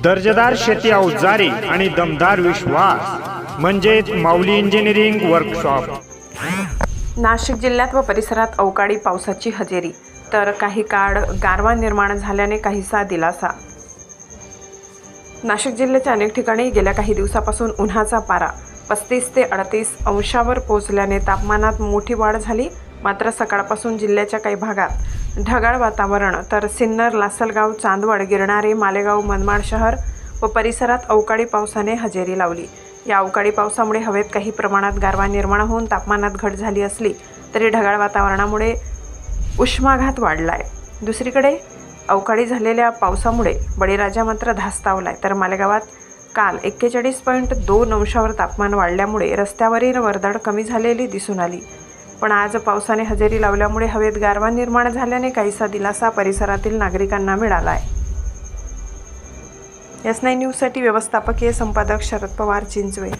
दर्जेदार शेती अवजारे आणि दमदार विश्वास म्हणजेच माऊली इंजिनिअरिंग वर्कशॉप नाशिक जिल्ह्यात व परिसरात अवकाळी पावसाची हजेरी तर काही काळ गारवा निर्माण झाल्याने काहीसा दिलासा. नाशिक जिल्ह्याच्या अनेक ठिकाणी गेल्या काही दिवसापासून उन्हाचा पारा पस्तीस ते अडतीस अंशावर पोहोचल्याने तापमानात मोठी वाढ झाली मात्र सकाळपासून जिल्ह्याच्या काही भागात ढगाळ वातावरण तर सिन्नर लासलगाव चांदवड गिरणारे मालेगाव मनमाड शहर व परिसरात अवकाळी पावसाने हजेरी लावली. या अवकाळी पावसामुळे हवेत काही प्रमाणात गारवा निर्माण होऊन तापमानात घट झाली असली तरी ढगाळ वातावरणामुळे उष्माघात वाढला आहे दुसरीकडे अवकाळी झालेल्या पावसामुळे बळीराजा मात्र धास्तावला आहे तर मालेगावात काल एक्केचाळीस पॉईंट दोन अंशावर तापमान वाढल्यामुळे रस्त्यावरील वर्दळ कमी झालेली दिसून आली. पण आज पावसाने हजेरी लावल्यामुळे हवेत गारवा निर्माण झाल्याने काहीसा दिलासा परिसरातील नागरिकांना मिळाला आहे एस नाईन न्यूजसाठी व्यवस्थापकीय संपादक शरद पवार चिंचवे.